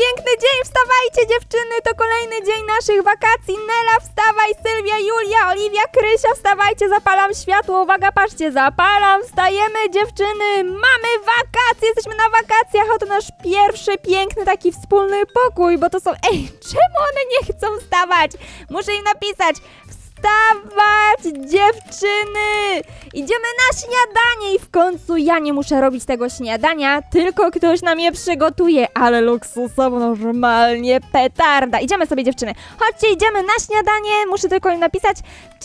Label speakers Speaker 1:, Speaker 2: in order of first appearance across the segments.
Speaker 1: piękny dzień, wstawajcie dziewczyny, to kolejny dzień naszych wakacji. Nela, wstawaj, Sylwia, Julia, Oliwia, Krysia, wstawajcie, zapalam światło, uwaga, patrzcie, zapalam, wstajemy dziewczyny, mamy wakacje, jesteśmy na wakacjach, oto nasz pierwszy piękny taki wspólny pokój, bo to są, ej, czemu one nie chcą wstawać? Muszę im napisać, wstawać dziewczyny, idziemy na śniadanie i w końcu ja nie muszę robić tego śniadania, tylko ktoś nam je przygotuje, ale luksusowo normalnie petarda. Idziemy sobie dziewczyny, chodźcie, idziemy na śniadanie, muszę tylko im napisać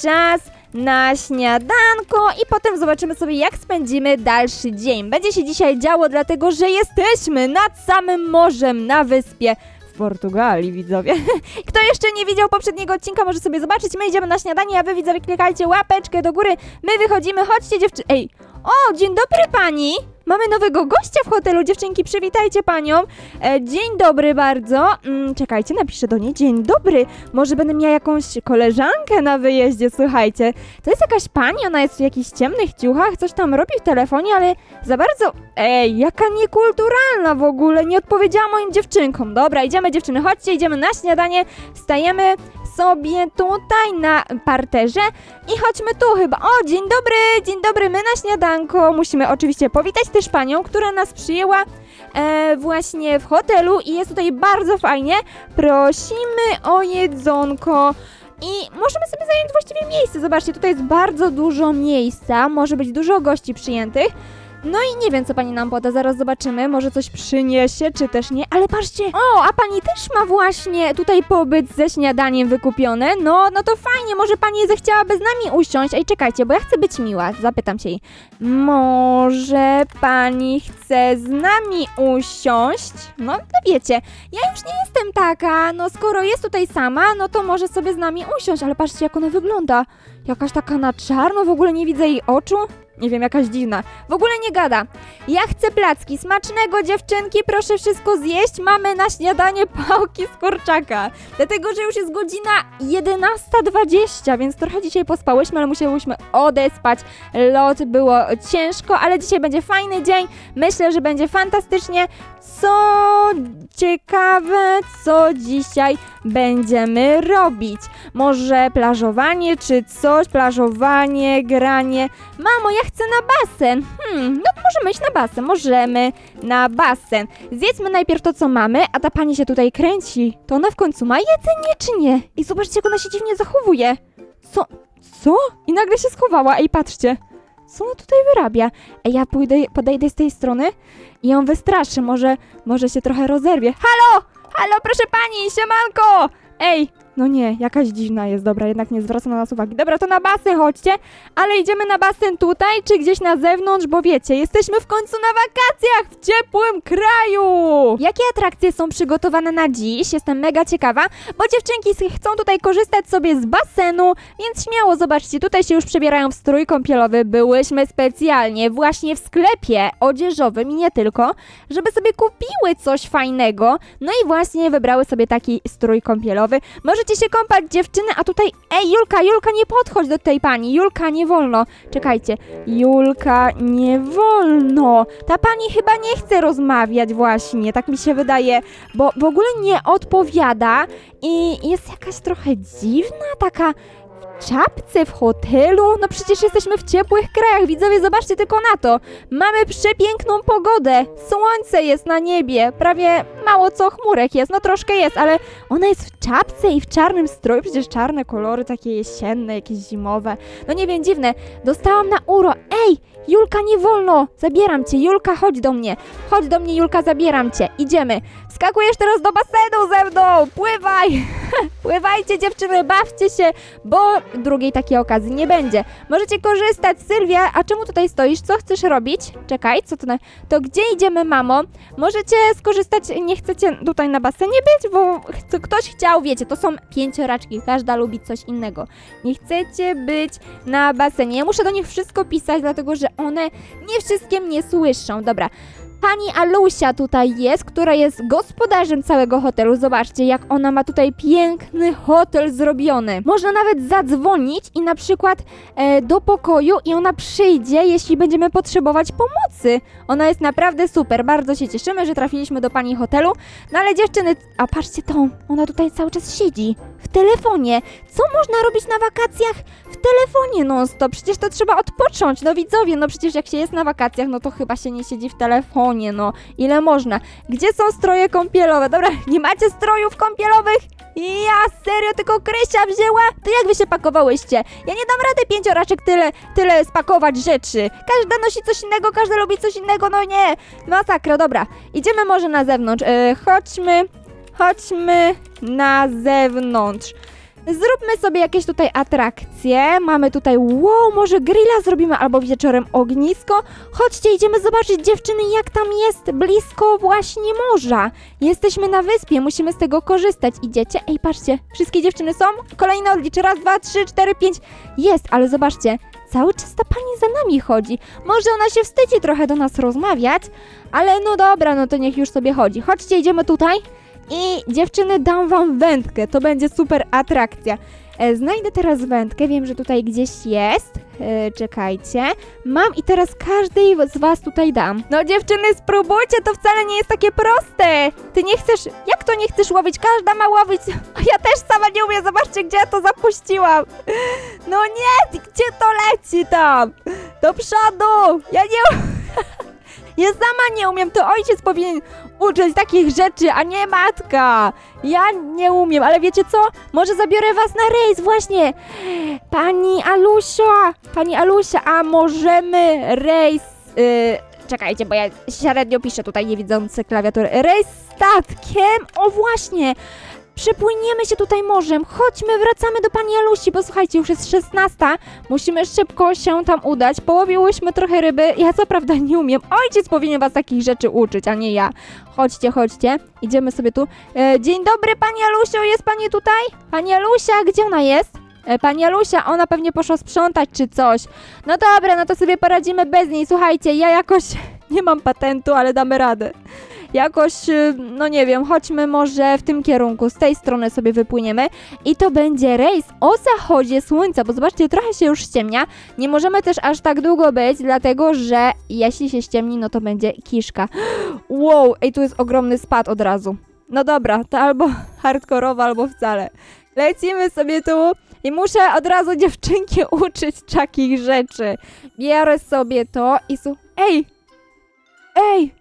Speaker 1: czas na śniadanko i potem zobaczymy sobie jak spędzimy dalszy dzień. Będzie się dzisiaj działo dlatego, że jesteśmy nad samym morzem na wyspie Portugalii, widzowie. Kto jeszcze nie widział poprzedniego odcinka, może sobie zobaczyć. My idziemy na śniadanie, a wy widzowie klikajcie łapeczkę do góry. My wychodzimy, chodźcie dziewczyny. Ej, o, dzień dobry pani! Mamy nowego gościa w hotelu, dziewczynki, przywitajcie panią. E, dzień dobry bardzo. Mm, czekajcie, napiszę do niej. Dzień dobry. Może będę miała jakąś koleżankę na wyjeździe, słuchajcie. To jest jakaś pani, ona jest w jakichś ciemnych ciuchach, coś tam robi w telefonie, ale za bardzo... Ej, jaka niekulturalna w ogóle, nie odpowiedziała moim dziewczynkom. Dobra, idziemy dziewczyny, chodźcie, idziemy na śniadanie, wstajemy sobie tutaj na parterze i chodźmy tu chyba. O, dzień dobry, dzień dobry, my na śniadanko. Musimy oczywiście powitać też panią, która nas przyjęła e, właśnie w hotelu i jest tutaj bardzo fajnie. Prosimy o jedzonko. I możemy sobie zająć właściwie miejsce. Zobaczcie, tutaj jest bardzo dużo miejsca, może być dużo gości przyjętych. No i nie wiem, co pani nam poda, zaraz zobaczymy. Może coś przyniesie, czy też nie. Ale patrzcie, o, a pani też ma właśnie tutaj pobyt ze śniadaniem wykupione. No, no to fajnie, może pani zechciałaby z nami usiąść. Ej, czekajcie, bo ja chcę być miła. Zapytam się jej. Może pani chce z nami usiąść? No, to wiecie, ja już nie jestem taka. No, skoro jest tutaj sama, no to może sobie z nami usiąść. Ale patrzcie, jak ona wygląda. Jakaś taka na czarno, w ogóle nie widzę jej oczu. Nie wiem, jakaś dziwna. W ogóle nie gada. Ja chcę placki. Smacznego, dziewczynki, proszę wszystko zjeść. Mamy na śniadanie pałki z kurczaka. Dlatego, że już jest godzina 11.20, więc trochę dzisiaj pospałyśmy, ale musiałyśmy odespać. Lot było ciężko, ale dzisiaj będzie fajny dzień. Myślę, że będzie fantastycznie. Co ciekawe, co dzisiaj będziemy robić? Może plażowanie czy coś? Plażowanie, granie. Mamo, ja chcę na basen. Hmm, no możemy iść na basen. Możemy na basen. Zjedzmy najpierw to, co mamy, a ta pani się tutaj kręci. To ona w końcu ma jedzenie, czy nie? I zobaczcie, jak ona się dziwnie zachowuje. Co? Co? I nagle się schowała. Ej, patrzcie. Co ona tutaj wyrabia? Ej, ja pójdę, podejdę z tej strony i ją wystraszę. Może, może się trochę rozerwie. Halo! Halo, proszę pani, siemanko! Ej, no nie, jakaś dziwna jest, dobra, jednak nie zwraca na nas uwagi. Dobra, to na basen chodźcie, ale idziemy na basen tutaj, czy gdzieś na zewnątrz, bo wiecie, jesteśmy w końcu na wakacjach w ciepłym kraju! Jakie atrakcje są przygotowane na dziś? Jestem mega ciekawa, bo dziewczynki chcą tutaj korzystać sobie z basenu, więc śmiało zobaczcie, tutaj się już przebierają w strój kąpielowy. Byłyśmy specjalnie właśnie w sklepie odzieżowym i nie tylko, żeby sobie kupiły coś fajnego, no i właśnie wybrały sobie taki strój kąpielowy. Możecie się kąpać dziewczyny, a tutaj, ej Julka, Julka nie podchodź do tej pani, Julka nie wolno. Czekajcie, Julka nie wolno. Ta pani chyba nie chce rozmawiać właśnie, tak mi się wydaje, bo w ogóle nie odpowiada i jest jakaś trochę dziwna, taka czapce w hotelu? No przecież jesteśmy w ciepłych krajach, widzowie, zobaczcie tylko na to. Mamy przepiękną pogodę, słońce jest na niebie, prawie mało co chmurek jest, no troszkę jest, ale ona jest w czapce i w czarnym stroju, przecież czarne kolory, takie jesienne, jakieś zimowe. No nie wiem, dziwne. Dostałam na uro. Ej, Julka, nie wolno! Zabieram cię, Julka, chodź do mnie. Chodź do mnie, Julka, zabieram cię. Idziemy. Skakujesz teraz do basenu ze mną! Pływaj! Pływajcie, dziewczyny, bawcie się, bo drugiej takiej okazji nie będzie. Możecie korzystać, Sylwia. A czemu tutaj stoisz? Co chcesz robić? Czekaj, co to na... To gdzie idziemy, mamo? Możecie skorzystać, nie chcecie tutaj na basenie być, bo ch- ktoś chciał, wiecie, to są pięcioraczki, każda lubi coś innego. Nie chcecie być na basenie. Ja muszę do nich wszystko pisać, dlatego że one nie wszystkie mnie słyszą. Dobra. Pani Alusia tutaj jest, która jest gospodarzem całego hotelu. Zobaczcie, jak ona ma tutaj piękny hotel zrobiony. Można nawet zadzwonić i na przykład e, do pokoju i ona przyjdzie, jeśli będziemy potrzebować pomocy. Ona jest naprawdę super. Bardzo się cieszymy, że trafiliśmy do pani hotelu. No ale dziewczyny, a patrzcie to, ona tutaj cały czas siedzi w telefonie. Co można robić na wakacjach w telefonie non stop? Przecież to trzeba odpocząć. No widzowie, no przecież jak się jest na wakacjach, no to chyba się nie siedzi w telefonie, no. Ile można? Gdzie są stroje kąpielowe? Dobra, nie macie strojów kąpielowych? Ja serio tylko Krysia wzięła? To jak wy się pakowałyście? Ja nie dam rady pięcioraczek tyle, tyle spakować rzeczy. Każda nosi coś innego, każda lubi coś innego, no nie. Masakra, dobra. Idziemy może na zewnątrz. E, chodźmy, chodźmy na zewnątrz. Zróbmy sobie jakieś tutaj atrakcje. Mamy tutaj, wow, może grilla zrobimy albo wieczorem ognisko. Chodźcie, idziemy zobaczyć dziewczyny, jak tam jest blisko właśnie morza. Jesteśmy na wyspie, musimy z tego korzystać. Idziecie? Ej, patrzcie, wszystkie dziewczyny są? Kolejny odlicz, raz, dwa, trzy, cztery, pięć. Jest, ale zobaczcie, cały czas ta pani za nami chodzi. Może ona się wstydzi trochę do nas rozmawiać, ale no dobra, no to niech już sobie chodzi. Chodźcie, idziemy tutaj. I dziewczyny, dam wam wędkę, to będzie super atrakcja. E, znajdę teraz wędkę, wiem, że tutaj gdzieś jest. E, czekajcie. Mam i teraz każdej z was tutaj dam. No dziewczyny, spróbujcie, to wcale nie jest takie proste. Ty nie chcesz, jak to nie chcesz łowić? Każda ma łowić. Ja też sama nie umiem, zobaczcie, gdzie ja to zapuściłam. No nie, gdzie to leci tam? Do przodu. Ja nie... Ja sama nie umiem, to ojciec powinien uczyć takich rzeczy, a nie matka. Ja nie umiem, ale wiecie co? Może zabiorę was na rejs, właśnie. Pani Alusia, pani Alusia, a możemy rejs... Yy, czekajcie, bo ja średnio piszę tutaj, nie widzący klawiatury. Rejs statkiem? O właśnie! Przepłyniemy się tutaj morzem. Chodźmy, wracamy do pani Alusi, bo słuchajcie, już jest 16. Musimy szybko się tam udać. Połowiłyśmy trochę ryby. Ja co prawda nie umiem. Ojciec powinien was takich rzeczy uczyć, a nie ja. Chodźcie, chodźcie. Idziemy sobie tu. E, dzień dobry, pani Alusio, jest pani tutaj? Pani Alusia, gdzie ona jest? E, Pani Alusia, ona pewnie poszła sprzątać czy coś. No dobra, no to sobie poradzimy bez niej. Słuchajcie, ja jakoś nie mam patentu, ale damy radę. Jakoś, y, no nie wiem, chodźmy może w tym kierunku, z tej strony sobie wypłyniemy i to będzie rejs o zachodzie słońca, bo zobaczcie, trochę się już ściemnia. Nie możemy też aż tak długo być, dlatego że jeśli się ściemni, no to będzie kiszka. Wow, ej, tu jest ogromny spad od razu. No dobra, to albo hardkorowo, albo wcale. Lecimy sobie tu i muszę od razu dziewczynki uczyć takich rzeczy. Biorę sobie to i su... Ej! Ej!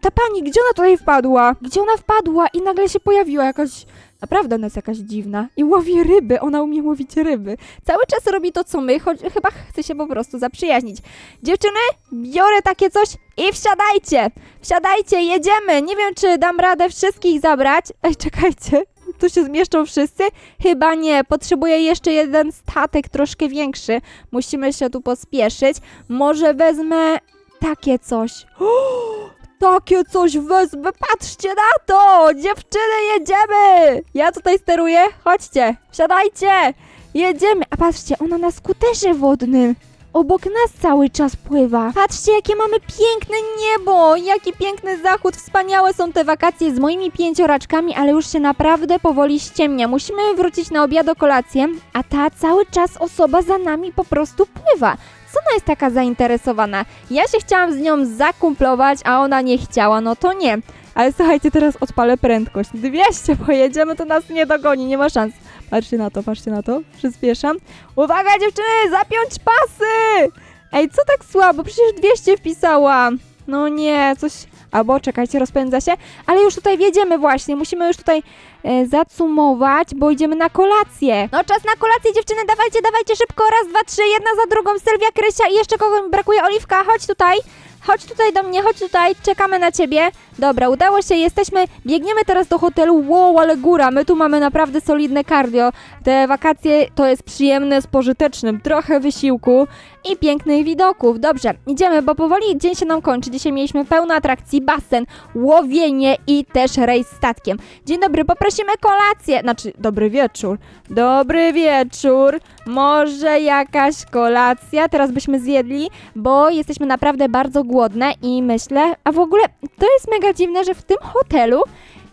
Speaker 1: Ta, pani, gdzie ona tutaj wpadła? Gdzie ona wpadła i nagle się pojawiła jakaś... Naprawdę ona jest jakaś dziwna. I łowi ryby, ona umie łowić ryby. Cały czas robi to, co my, choć chyba chce się po prostu zaprzyjaźnić. Dziewczyny, biorę takie coś i wsiadajcie! Wsiadajcie, jedziemy! Nie wiem, czy dam radę wszystkich zabrać. Ej, czekajcie. Tu się zmieszczą wszyscy? Chyba nie. Potrzebuję jeszcze jeden statek troszkę większy. Musimy się tu pospieszyć. Może wezmę takie coś. Takie coś wezmę, patrzcie na to! Dziewczyny, jedziemy! Ja tutaj steruję, chodźcie, wsiadajcie! Jedziemy, a patrzcie, ona na skuterze wodnym. Obok nas cały czas pływa. Patrzcie, jakie mamy piękne niebo! Jaki piękny zachód! Wspaniałe są te wakacje z moimi pięcioraczkami, ale już się naprawdę powoli ściemnia. Musimy wrócić na obiad o kolację, a ta cały czas osoba za nami po prostu pływa. Co ona jest taka zainteresowana? Ja się chciałam z nią zakumplować, a ona nie chciała, no to nie. Ale słuchajcie, teraz odpalę prędkość. 200 pojedziemy, to nas nie dogoni, nie ma szans. Patrzcie na to, patrzcie na to. Przyspieszam. Uwaga dziewczyny, zapiąć pasy! Ej, co tak słabo? Przecież 200 wpisałam. No nie, coś... Albo czekajcie, rozpędza się. Ale już tutaj wjedziemy właśnie. Musimy już tutaj e, zacumować, bo idziemy na kolację. No czas na kolację, dziewczyny, dawajcie, dawajcie szybko. Raz, dwa, trzy, jedna za drugą. Sylwia, Krysia i jeszcze kogo mi brakuje? Oliwka, chodź tutaj. Chodź tutaj do mnie, chodź tutaj, czekamy na ciebie. Dobra, udało się, jesteśmy, biegniemy teraz do hotelu. Wow, ale góra, my tu mamy naprawdę solidne cardio. Te wakacje to jest przyjemne z pożytecznym, trochę wysiłku, i pięknych widoków. Dobrze, idziemy, bo powoli dzień się nam kończy. Dzisiaj mieliśmy pełno atrakcji, basen, łowienie i też rejs statkiem. Dzień dobry, poprosimy kolację. Znaczy, dobry wieczór. Dobry wieczór. Może jakaś kolacja? Teraz byśmy zjedli, bo jesteśmy naprawdę bardzo głodne i myślę, a w ogóle to jest mega dziwne, że w tym hotelu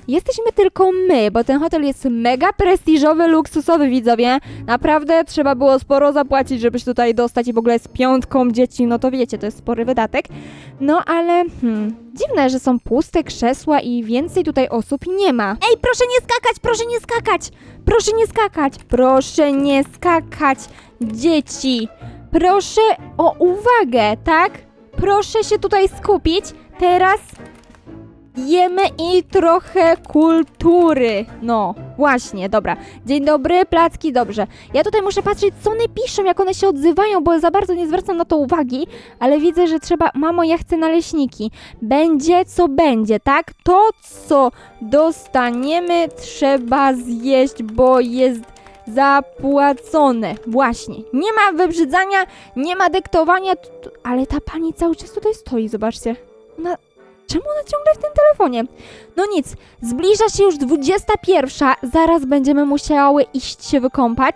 Speaker 1: Jesteśmy tylko my, bo ten hotel jest mega prestiżowy, luksusowy, widzowie. Naprawdę trzeba było sporo zapłacić, żeby się tutaj dostać i w ogóle z piątką dzieci, no to wiecie, to jest spory wydatek. No ale hmm, dziwne, że są puste krzesła i więcej tutaj osób nie ma. Ej, proszę nie skakać, proszę nie skakać! Proszę nie skakać! Proszę nie skakać, dzieci! Proszę o uwagę, tak? Proszę się tutaj skupić. Teraz Jemy i trochę kultury. No, właśnie, dobra. Dzień dobry, placki, dobrze. Ja tutaj muszę patrzeć, co one piszą, jak one się odzywają, bo za bardzo nie zwracam na to uwagi, ale widzę, że trzeba. Mamo, ja chcę naleśniki. Będzie co będzie, tak? To, co dostaniemy, trzeba zjeść, bo jest zapłacone. Właśnie. Nie ma wybrzydzania, nie ma dyktowania, ale ta pani cały czas tutaj stoi, zobaczcie. Ona Czemu ona ciągle w tym telefonie? No nic, zbliża się już 21. Zaraz będziemy musiały iść się wykąpać.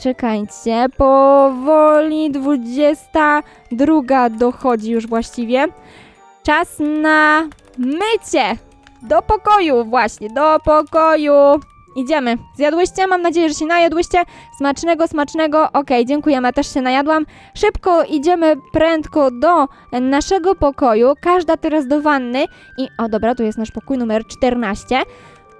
Speaker 1: Czekajcie, powoli 22 dochodzi już właściwie. Czas na mycie. Do pokoju, właśnie, do pokoju. Idziemy. Zjadłyście? Mam nadzieję, że się najadłyście. Smacznego, smacznego. Okej, dziękujemy, też się najadłam. Szybko idziemy prędko do naszego pokoju. Każda teraz do wanny. I o dobra, tu jest nasz pokój numer 14.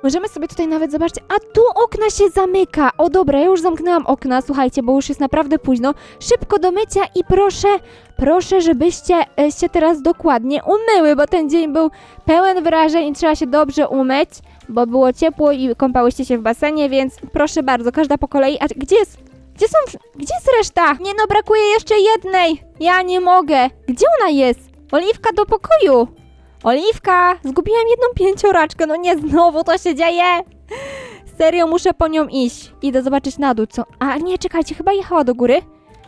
Speaker 1: Możemy sobie tutaj nawet zobaczyć, a tu okna się zamyka. O dobra, ja już zamknęłam okna, słuchajcie, bo już jest naprawdę późno. Szybko do mycia i proszę, proszę, żebyście e, się teraz dokładnie umyły, bo ten dzień był pełen wrażeń i trzeba się dobrze umyć, bo było ciepło i kąpałyście się w basenie, więc proszę bardzo, każda po kolei. A gdzie jest, gdzie są, gdzie jest reszta? Nie no, brakuje jeszcze jednej. Ja nie mogę. Gdzie ona jest? Oliwka do pokoju. Oliwka, zgubiłam jedną pięcioraczkę, no nie, znowu to się dzieje. Serio, muszę po nią iść. Idę zobaczyć na dół, co... A nie, czekajcie, chyba jechała do góry.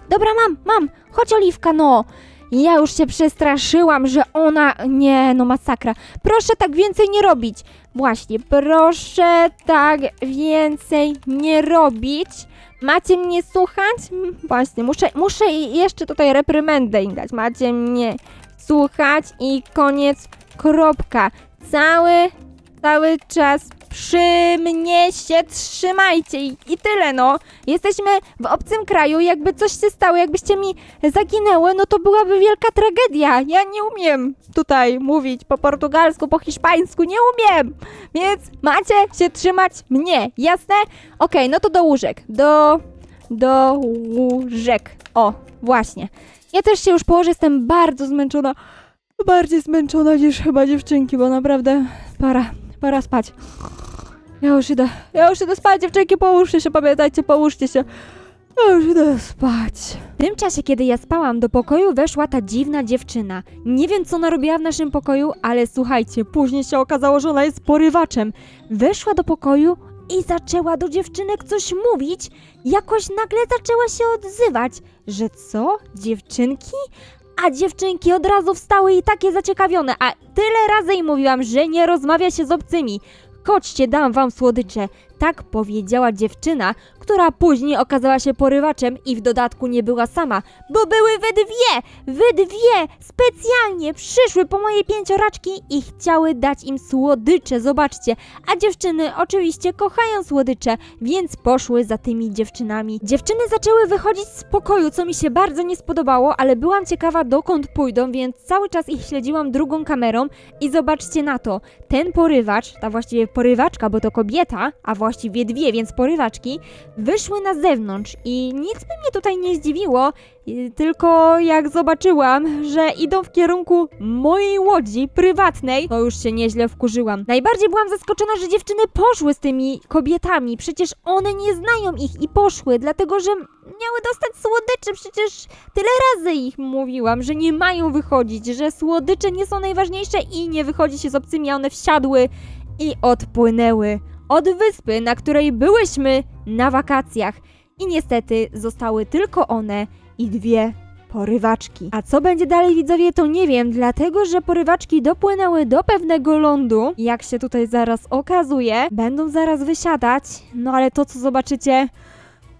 Speaker 1: Dobra, mam, mam. Chodź, Oliwka, no. Ja już się przestraszyłam, że ona... Nie, no masakra. Proszę tak więcej nie robić. Właśnie, proszę tak więcej nie robić. Macie mnie słuchać? Właśnie, muszę, muszę jeszcze tutaj reprymendę im dać. Macie mnie słuchać i koniec, kropka. Cały, cały czas przy mnie się trzymajcie i, i tyle no. Jesteśmy w obcym kraju, jakby coś się stało, jakbyście mi zaginęły, no to byłaby wielka tragedia. Ja nie umiem tutaj mówić po portugalsku, po hiszpańsku, nie umiem. Więc macie się trzymać mnie, jasne? Okej, no to do łóżek. Do, do łóżek. O, właśnie. Ja też się już położę, jestem bardzo zmęczona. Bardziej zmęczona niż chyba dziewczynki, bo naprawdę para, para spać. Ja już idę, ja już idę spać, dziewczynki, połóżcie się, pamiętajcie, połóżcie się. Ja już idę spać. W tym czasie, kiedy ja spałam, do pokoju weszła ta dziwna dziewczyna. Nie wiem, co ona robiła w naszym pokoju, ale słuchajcie, później się okazało, że ona jest porywaczem. Weszła do pokoju i zaczęła do dziewczynek coś mówić. Jakoś nagle zaczęła się odzywać, że co? Dziewczynki? A dziewczynki od razu wstały i takie zaciekawione, a tyle razy im mówiłam, że nie rozmawia się z obcymi. Chodźcie, dam wam słodycze. Tak powiedziała dziewczyna, która później okazała się porywaczem i w dodatku nie była sama, bo były we dwie, we dwie specjalnie przyszły po moje pięcioraczki i chciały dać im słodycze, zobaczcie. A dziewczyny oczywiście kochają słodycze, więc poszły za tymi dziewczynami. Dziewczyny zaczęły wychodzić z pokoju, co mi się bardzo nie spodobało, ale byłam ciekawa dokąd pójdą, więc cały czas ich śledziłam drugą kamerą i zobaczcie na to. Ten porywacz, ta właściwie porywaczka, bo to kobieta, a właściwie dwie, więc porywaczki, wyszły na zewnątrz i nic by mnie tutaj nie zdziwiło, y, tylko jak zobaczyłam, że idą w kierunku mojej łodzi prywatnej, to już się nieźle wkurzyłam. Najbardziej byłam zaskoczona, że dziewczyny poszły z tymi kobietami, przecież one nie znają ich i poszły, dlatego że miały dostać słodycze, przecież tyle razy ich mówiłam, że nie mają wychodzić, że słodycze nie są najważniejsze i nie wychodzi się z obcymi, a one wsiadły i odpłynęły od wyspy, na której byłyśmy na wakacjach. I niestety zostały tylko one i dwie porywaczki. A co będzie dalej, widzowie, to nie wiem, dlatego że porywaczki dopłynęły do pewnego lądu. Jak się tutaj zaraz okazuje, będą zaraz wysiadać. No ale to, co zobaczycie,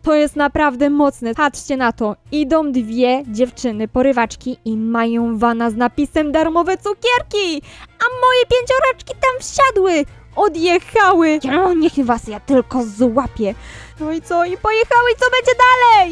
Speaker 1: to jest naprawdę mocne. Patrzcie na to. Idą dwie dziewczyny, porywaczki i mają wana z napisem darmowe cukierki. A moje pięcioraczki tam wsiadły. Odjechały. O, niech was ja tylko złapię. No i co? I pojechały i co będzie dalej?